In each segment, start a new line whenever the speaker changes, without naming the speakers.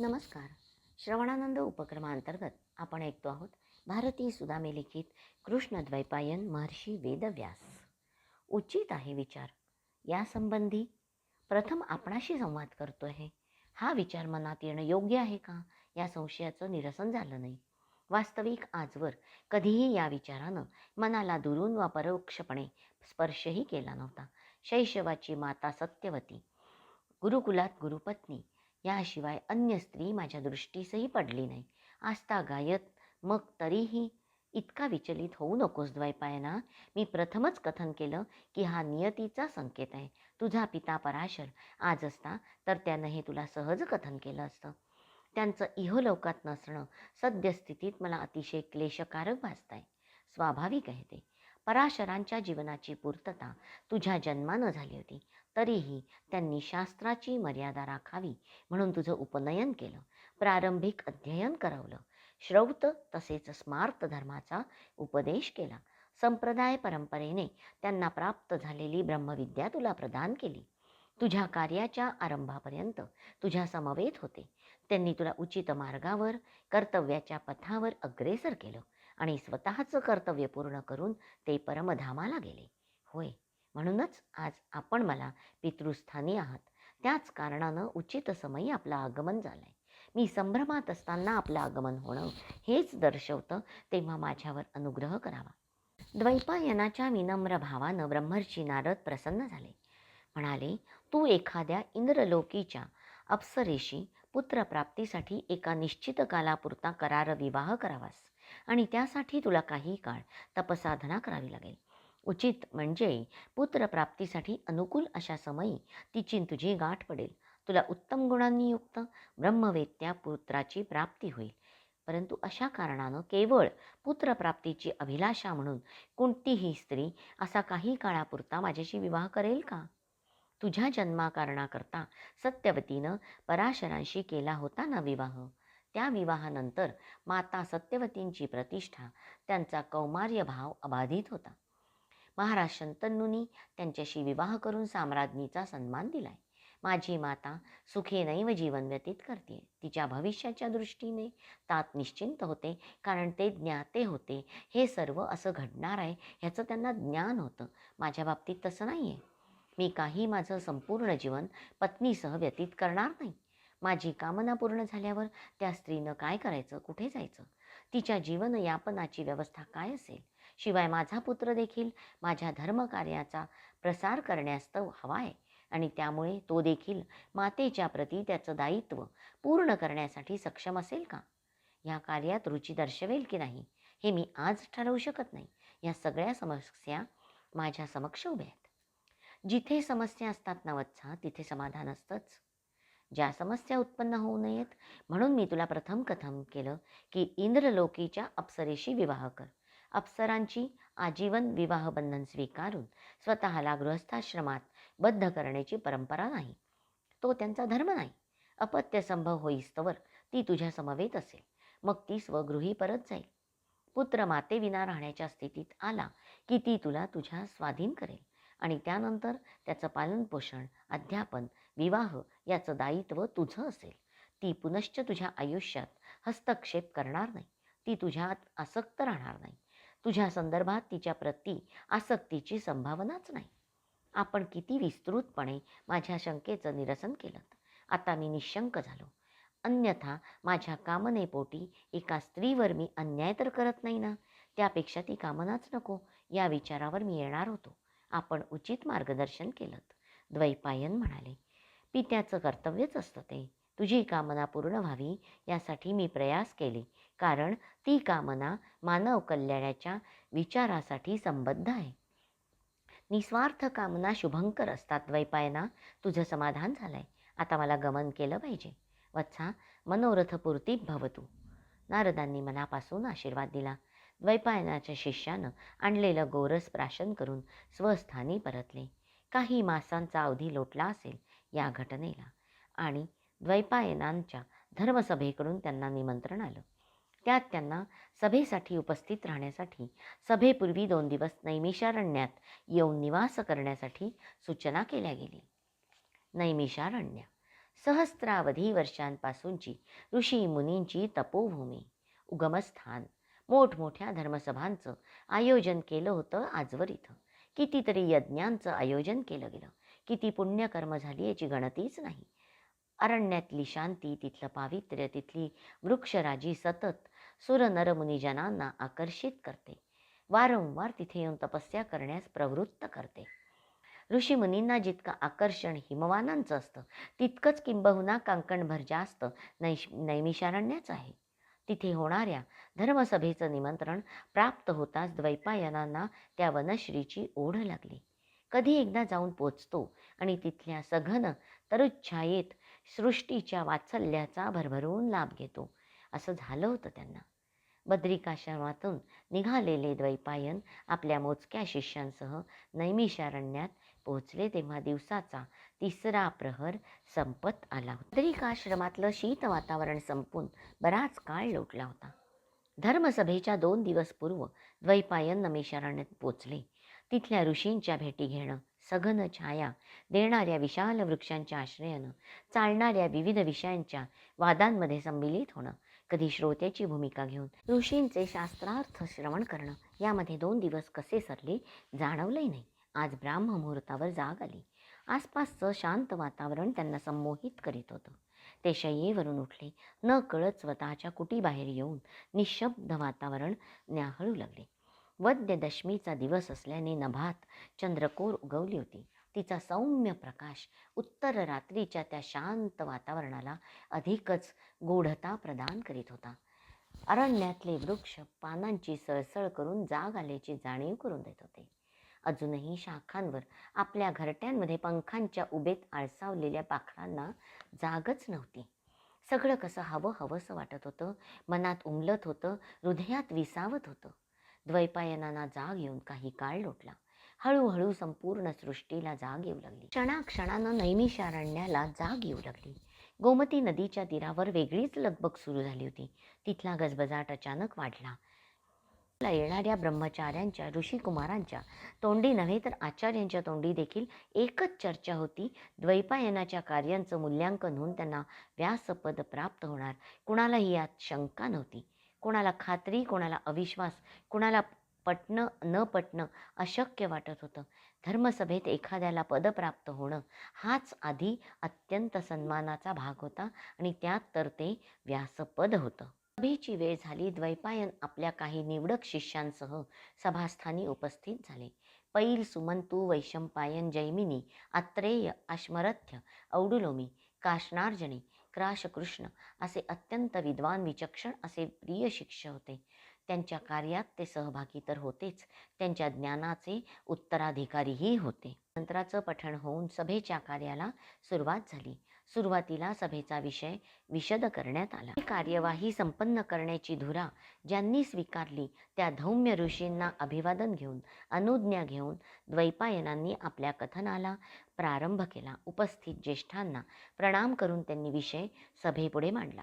नमस्कार. श्रवणानंद उपक्रमांतर्गत आपण ऐकतो आहोत भारतीय सुदामे लिखित कृष्णद्वैपायन महर्षी वेदव्यास. उचित आहे विचार. यासंबंधी प्रथम आपणाशी संवाद करतो आहे हा विचार मनात येणं योग्य आहे का? या संशयाचं निरसन झालं नाही. वास्तविक आजवर कधीही या विचारानं मनाला दुरून वा परोक्षपणे स्पर्शही केला नव्हता. शैशवाची माता सत्यवती गुरुकुलात गुरुपत्नी याशिवाय अन्य स्त्री माझ्या दृष्टीसही पडली नाही. आस्था गायत मग तरीही इतका विचलित होऊ नकोस द्वैपायना. मी प्रथमच कथन केलं की हा नियतीचा संकेत आहे. तुझा पिता पराशर. आज असता तर त्यानं हे तुला सहज कथन केलं असतं. त्यांचं इहलोकात नसणं सद्यस्थितीत मला अतिशय क्लेशकारक भासत आहे स्वाभाविक आहे ते. पराशरांच्या जीवनाची पूर्तता तुझ्या जन्मानं झाली होती. तरीही त्यांनी शास्त्राची मर्यादा राखावी म्हणून तुझं उपनयन केलं प्रारंभिक अध्ययन करवलं. श्रौत तसेच स्मार्त धर्माचा उपदेश केला. संप्रदाय परंपरेने त्यांना प्राप्त झालेली ब्रह्मविद्या तुला प्रदान केली. तुझ्या कार्याच्या आरंभापर्यंत तुझ्या समवेत होते. त्यांनी तुला उचित मार्गावर कर्तव्याच्या पथावर अग्रेसर केलं आणि स्वतःचं कर्तव्य पूर्ण करून ते परमधामाला गेले. होय म्हणूनच आज आपण मला पितृस्थानी आहात. त्याच कारणानं उचित समयी आपलं आगमन झालं आहे मी संभ्रमात असताना आपलं आगमन होणं हेच दर्शवतं तेव्हा माझ्यावर अनुग्रह करावा. द्वैपायनाच्या विनम्र भावानं ब्रह्मर्षी नारद प्रसन्न झाले. म्हणाले तू एखाद्या इंद्रलोकीच्या अप्सरेशी पुत्रप्राप्तीसाठी एका निश्चित कालापुरता करार विवाह करावास आणि त्यासाठी तुला काही काळ तपसाधना करावी लागेल. उचित म्हणजे पुत्रप्राप्तीसाठी अनुकूल अशा समयी तिची तुझी गाठ पडेल. तुला उत्तम गुणांनी युक्त ब्रह्मवेत्या पुत्राची प्राप्ती होईल. परंतु अशा कारणानं केवळ पुत्रप्राप्तीची अभिलाषा म्हणून कोणतीही स्त्री असा काही काळापुरता माझ्याशी विवाह करेल का? तुझ्या जन्माकारणाकरता सत्यवतीनं पराशरांशी केला होता ना विवाह? त्या विवाहानंतर माता सत्यवतींची प्रतिष्ठा त्यांचा कौमार्य भाव अबाधित होता. महाराज शंतनूंनी त्यांच्याशी विवाह करून साम्राज्ञीचा सन्मान दिलाय. माझी माता सुखेनैव जीवन व्यतीत करते. तिच्या भविष्याच्या दृष्टीने तात निश्चिंत होते कारण ते ज्ञाते होते. हे सर्व असं घडणार आहे ह्याचं त्यांना ज्ञान होतं. माझ्या बाबतीत तसं नाही आहे मी काही माझं संपूर्ण जीवन पत्नीसह व्यतीत करणार नाही. माझी कामना पूर्ण झाल्यावर त्या स्त्रीनं काय करायचं? कुठे जायचं? तिच्या जीवन यापनाची व्यवस्था काय असेल? शिवाय माझा पुत्र देखील माझ्या धर्मकार्याचा प्रसार करण्यास्तव हवा आहे आणि त्यामुळे तो देखील मातेच्या प्रती त्याचं दायित्व पूर्ण करण्यासाठी सक्षम असेल का? या कार्यात रुची दर्शवेल की नाही हे मी आज ठरवू शकत नाही. या सगळ्या समस्या माझ्या समक्ष उभ्या आहेत. जिथे समस्या असतात ना वत्सा तिथे समाधान असतंच. ज्या समस्या उत्पन्न होऊ नयेत म्हणून मी तुला प्रथम कथन केलं की इंद्रलोकीच्या अप्सरेशी विवाह कर. अप्सरांची आजीवन विवाहबंधन स्वीकारून स्वतःला गृहस्थाश्रमात बद्ध करण्याची परंपरा नाही. तो त्यांचा धर्म नाही. अपत्य संभव होईस्तवर ती तुझ्या समवेत असेल. मग ती स्वगृही परत जाईल. पुत्र मातेविना राहण्याच्या स्थितीत आला की ती तुला तुझ्या स्वाधीन करेल आणि त्यानंतर त्याचं पालनपोषण अध्यापन विवाह याचं दायित्व तुझं असेल. ती पुनश्च तुझ्या आयुष्यात हस्तक्षेप करणार नाही. ती तुझ्यात आसक्त राहणार नाही. तुझ्या संदर्भात तिच्या प्रती आसक्तीची संभावनाच नाही. आपण किती विस्तृतपणे माझ्या शंकेचं निरसन केलं. आता मी निशंक झालो. अन्यथा माझ्या कामनेपोटी एका स्त्रीवर मी अन्याय तर करत नाही ना? त्यापेक्षा ती कामनाच नको. या विचारावर मी येणार होतो. आपण उचित मार्गदर्शन केलं. द्वैपायन म्हणाले पित्याचं कर्तव्यच असतं ते. तुझी कामना पूर्ण व्हावी यासाठी मी प्रयास केले. कारण ती कामना मानव कल्याणाच्या विचारासाठी संबद्ध आहे. निस्वार्थ कामना शुभंकर असतात द्वैपायना. तुझं समाधान झालंय. आता मला गमन केलं पाहिजे. वत्सा मनोरथपूर्ती भवतू. नारदांनी मनापासून आशीर्वाद दिला. द्वैपायनाच्या शिष्यानं आणलेलं गोरस प्राशन करून स्वस्थानी परतले. काही मासांचा अवधी लोटला असेल या घटनेला. आणि द्वैपायनांच्या धर्मसभेकडून त्यांना निमंत्रण आलं. त्यात त्यांना सभेसाठी उपस्थित राहण्यासाठी सभेपूर्वी दोन दिवस नैमिषारण्यात येऊन निवास करण्यासाठी सूचना केल्या गेली नैमिषारण्य सहस्रावधी वर्षांपासूनची ऋषी मुनींची तपोभूमी उगमस्थान मोठमोठ्या धर्मसभांचं आयोजन केलं होतं आजवर इथं. कितीतरी यज्ञांचं आयोजन केलं गेलं. किती पुण्यकर्म झाली याची गणतीच नाही. अरण्यातली शांती तिथलं पावित्र्य तिथली वृक्षराजी सतत सुर नरमुनिजनांना आकर्षित करते. वारंवार तिथे येऊन तपस्या करण्यास प्रवृत्त करते. ऋषीमुनींना जितकं आकर्षण हिमवानांचं असतं तितकंच किंबहुना कांकणभर जास्त नैश नैमिषारण्याचं आहे. तिथे होणाऱ्या धर्मसभेचं निमंत्रण प्राप्त होताच द्वैपायनांना त्या वनश्रीची ओढ लागली. कधी एकदा जाऊन पोचतो आणि तिथल्या सघन तरुच्छायेत सृष्टीच्या वात्सल्याचा भरभरून लाभ घेतो. असं झालं होतं त्यांना. बद्रिकाश्रमातून निघालेले द्वैपायन आपल्या मोजक्या शिष्यांसह नैमिषारण्यात पोहोचले तेव्हा दिवसाचा तिसरा प्रहर संपत आला होता. बद्रिकाश्रमातलं शीत वातावरण संपून बराच काळ लोटला होता. धर्मसभेच्या दोन दिवस पूर्व द्वैपायन नमेशारण्यात पोचले तिथल्या ऋषींच्या भेटी घेणं सघन छाया देणाऱ्या विशाल वृक्षांच्या आश्रयानं चालणाऱ्या विविध विषयांच्या वादांमध्ये संमिलित होणं कधी श्रोत्याची भूमिका घेऊन ऋषींचे शास्त्रार्थ श्रवण करणं यामध्ये दोन दिवस कसे सरले जाणवलंही नाही. आज ब्राह्म मुहूर्तावर जाग आली. आसपासचं शांत वातावरण त्यांना संमोहित करीत होतं. ते शय्येवरून उठले. न कळत स्वतःच्या कुटीबाहेर येऊन निशब्द वातावरण न्याहळू लागले. वद्य दशमीचा दिवस असल्याने नभात चंद्रकोर उगवली होती. तिचा सौम्य प्रकाश उत्तर रात्रीच्या त्या शांत वातावरणाला अधिकच गूढता प्रदान करीत होता. अरण्यातले वृक्ष पानांची सळसळ करून जाग आल्याची जाणीव करून देत होते. अजूनही शाखांवर आपल्या घरट्यांमध्ये पंखांच्या उभेत आळसावलेल्या पाखरांना जागच नव्हती. सगळं कसं हवं हवंसं वाटत होतं मनात उमलत होतं हृदयात विसावत होतं. द्वैपायनांना जाग येऊन काही काळ लोटला. हळूहळू संपूर्ण सृष्टीला जाग येऊ लागली. क्षणाक्षणानं नैमिषारण्याला जाग येऊ लागली. गोमती नदीच्या तीरावर वेगळीच लगबग सुरू झाली होती. तिथला गजबजाट अचानक वाढला. येणाऱ्या ब्रह्मचार्यांच्या ऋषिकुमारांच्या तोंडी नव्हे तर आचार्यांच्या तोंडी देखील एकच चर्चा होती. द्वैपायनाच्या कार्यांचं मूल्यांकन होऊन त्यांना व्यासपद प्राप्त होणार. कुणालाही यात शंका नव्हती. कोणाला खात्री कोणाला अविश्वास कोणाला पटणं न पटणं अशक्य वाटत होतं. धर्मसभेत एखाद्याला पद प्राप्त होणं हाच आधी अत्यंत सन्मानाचा भाग होता आणि त्यात तर ते व्यासपद होतं. सभेची वेळ झाली द्वैपायन आपल्या काही निवडक शिष्यांसह सभास्थानी उपस्थित झाले. पैल सुमंतू वैशंपायन जैमिनी आत्रेय आश्मरथ्य औडुलोमी काशनार्जने क्राशकृष्ण असे अत्यंत विद्वान विचक्षण असे प्रिय शिष्य होते. त्यांच्या कार्यात ते सहभागी तर होतेच. त्यांच्या ज्ञानाचे उत्तराधिकारीही होते. मंत्राचं पठण होऊन सभेच्या कार्याला सुरुवात झाली. सुरुवातीला सभेचा विषय विशद करण्यात आला. ही कार्यवाही संपन्न करण्याची धुरा ज्यांनी स्वीकारली त्या धौम्य ऋषींना अभिवादन घेऊन अनुज्ञा घेऊन द्वैपायनांनी आपल्या कथनाला प्रारंभ केला. उपस्थित ज्येष्ठांना प्रणाम करून त्यांनी विषय सभेपुढे मांडला.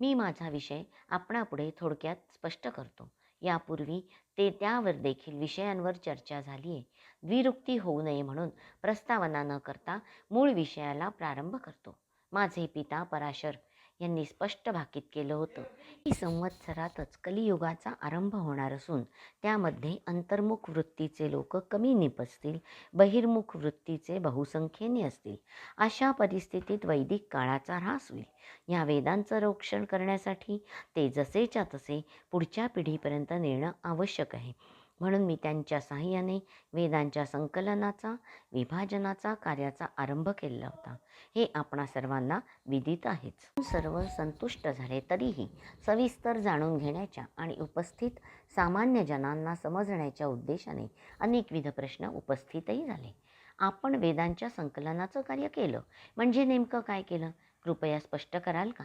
मी माझा विषय आपणापुढे थोडक्यात स्पष्ट करतो. यापूर्वी ते त्यावर देखील विषयांवर चर्चा झाली आहे द्विरुक्ती होऊ नये म्हणून प्रस्तावना न करता मूळ विषयाला प्रारंभ करतो. माझे पिता पराशर यांनी स्पष्ट भाकीत केलं होतं. की संवत्सरातच कलियुगाचा आरंभ होणार असून त्यामध्ये अंतर्मुख वृत्तीचे लोक कमी निपजतील बहिर्मुख वृत्तीचे बहुसंख्येने असतील. अशा परिस्थितीत वैदिक काळाचा ऱ्हास होईल. या वेदांचं रक्षण करण्यासाठी ते जसेच्या तसे पुढच्या पिढीपर्यंत नेणं आवश्यक आहे. म्हणून मी त्यांच्या सहाय्याने वेदांच्या संकलनाचा विभाजनाचा कार्याचा आरंभ केला होता. हे आपणा सर्वांना विदित आहेच. सर्व संतुष्ट झाले तरीही सविस्तर जाणून घेण्याच्या आणि उपस्थित सामान्य जनांना समजण्याच्या उद्देशाने अनेकविध प्रश्न उपस्थितही झाले. आपण वेदांच्या संकलनाचं कार्य केलं. म्हणजे नेमकं काय केलं? कृपया स्पष्ट कराल का?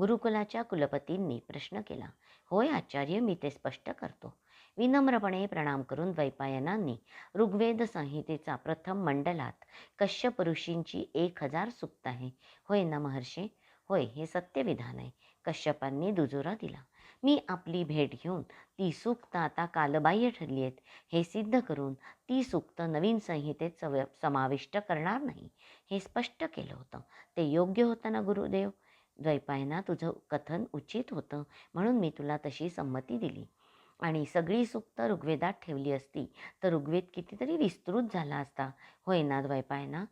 गुरुकुलाच्या कुलपतींनी प्रश्न केला. होय आचार्य मी ते स्पष्ट करतो. विनम्रपणे प्रणाम करून द्वैपायनांनी ऋग्वेद संहितेचा प्रथम मंडलात कश्यप ऋषींची एक हजार सुक्त आहे. होय ना महर्षे? होय हे सत्यविधान आहे. कश्यपांनी दुजोरा दिला. मी आपली भेट घेऊन ती सुक्त आता कालबाह्य ठरली आहेत. हे सिद्ध करून ती सुक्त नवीन संहितेत सव समाविष्ट करणार नाही. हे स्पष्ट केलं होतं. ते योग्य होतं ना गुरुदेव? द्वैपायना तुझं कथन उचित होतं म्हणून मी तुला तशी संमती दिली. आणि सगळी सुक्तं ऋग्वेदात ठेवली असती तर ऋग्वेद कितीतरी विस्तृत झाला असता. होय ना द्वैपायना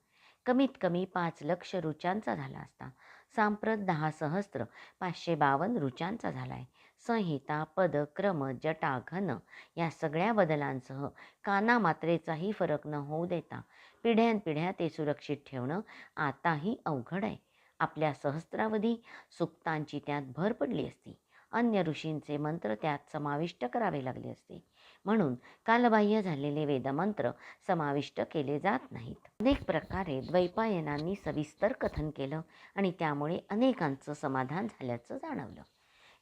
कमीत कमी पाच लक्ष रुचांचा झाला असता. सांप्रत दहा सहस्त्र पाचशे बावन्न रुचांचा झाला आहे संहिता पद क्रम जटा घन या सगळ्या बदलांसह काना मात्रेचाही फरक न होऊ देता पिढ्यानपिढ्या ते सुरक्षित ठेवणं आताही अवघड आहे. आपल्या सहस्त्रावधी सुक्तांची त्यात भर पडली असती. अन्य ऋषींचे मंत्र त्यात समाविष्ट करावे लागले असते. म्हणून कालबाह्य झालेले वेदमंत्र समाविष्ट केले जात नाहीत. अनेक प्रकारे द्वैपायनांनी सविस्तर कथन केलं आणि त्यामुळे अनेकांचं समाधान झाल्याचं जाणवलं.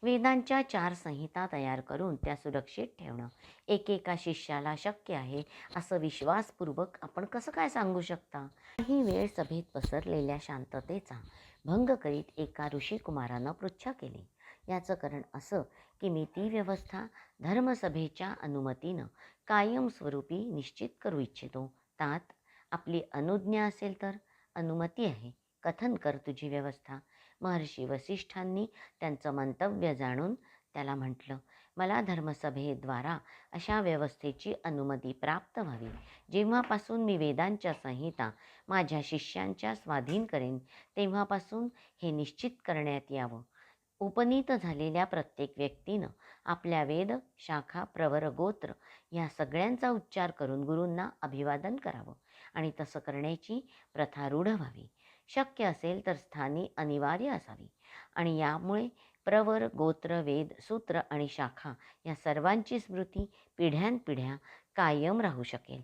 वेदांच्या चार संहिता तयार करून त्या सुरक्षित ठेवणं एकेका शिष्याला शक्य आहे असं विश्वासपूर्वक आपण कसं काय सांगू शकता? काही वेळ सभेत पसरलेल्या शांततेचा भंग करीत एका ऋषीकुमारानं पृच्छा केली. याचं कारण असं की मी ती व्यवस्था धर्मसभेच्या अनुमतीनं कायमस्वरूपी निश्चित करू इच्छितो. तात आपली अनुज्ञा असेल तर? अनुमती आहे. कथन कर तुझी व्यवस्था. महर्षी वसिष्ठांनी त्यांचं मंतव्य जाणून त्याला म्हटलं मला धर्मसभेद्वारा अशा व्यवस्थेची अनुमती प्राप्त व्हावी. जेव्हापासून मी वेदांच्या संहिता माझ्या शिष्यांच्या स्वाधीन करेन तेव्हापासून हे निश्चित करण्यात यावं. उपनीत झालेल्या प्रत्येक व्यक्तीनं आपल्या वेद शाखा प्रवर गोत्र या सगळ्यांचा उच्चार करून गुरूंना अभिवादन करावं आणि तसं करण्याची प्रथा रूढ व्हावी. शक्य असेल तर स्थानी अनिवार्य असावी. आणि यामुळे प्रवर गोत्र वेद सूत्र आणि शाखा या सर्वांची स्मृती पिढ्यानपिढ्या कायम राहू शकेल.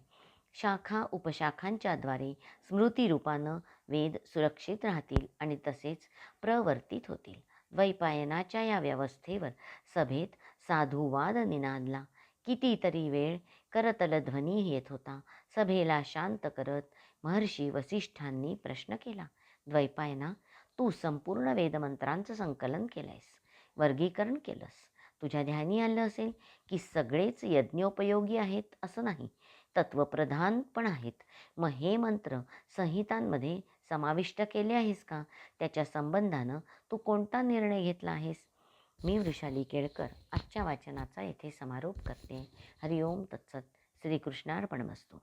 शाखा उपशाखांच्याद्वारे स्मृतिरूपानं वेद सुरक्षित राहतील आणि तसेच प्रवर्तित होतील. द्वैपायनाच्या या व्यवस्थेवर सभेत साधुवाद निनादला. कितीतरी वेळ करतल ध्वनी येत होता. सभेला शांत करत महर्षी वसिष्ठांनी प्रश्न केला द्वैपायना तू संपूर्ण वेदमंत्रांचं संकलन केलं आहेस वर्गीकरण केलंस. तुझ्या ध्यानी आलं असेल की सगळेच यज्ञोपयोगी आहेत असं नाही. तत्वप्रधान पण आहेत. मग हे मंत्र संहितांमध्ये समाविष्ट केले आहेस का? त्याच्या संबंधानं तू कोणता निर्णय घेतला आहेस? मी वृषाली केळकर आजच्या वाचनाचा येथे समारोप करते. हरिओम तत्सत. श्रीकृष्णार्पणमस्तू